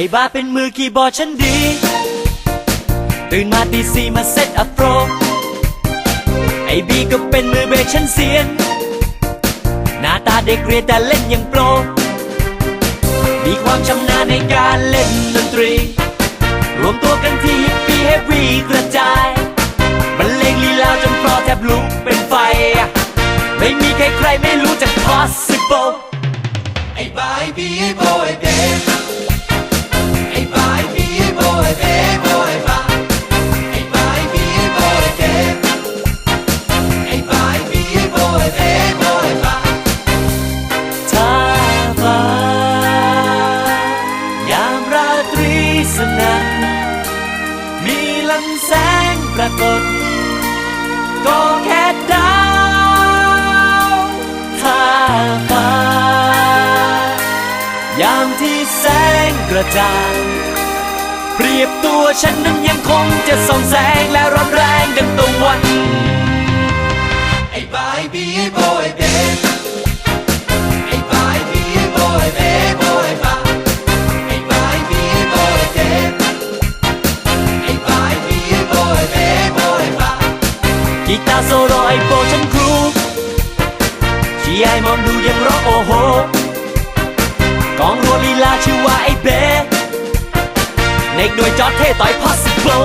อ้บ้าเป็นมือคีย์บอร์ดฉันดี ตื่นมาตีสี่มาเซตอัพโปร ไอ้บีก็เป็นมือเบสฉันเซียน หน้าตาเด็กเรียนแต่เล่นอย่างโปร มีความชำนาญในการเล่นดนตรี รวมตัวกันที่ฮิปปี้เฮฟวี่กระจาย ลำแสงปรากฏ ก็แค่ดาวท่าฟ้ายามที่แสงกระจ่างเปรียบตัวฉันนั้นยังคงจะส่องแสงและร้อนแรง โซโลไอโปฉันครูที่ไอมองดูยังร้องโอ้โหกองรัวลีลาชื่อว่าไอเบเนกหน่วยจอดเท่ต่อย possible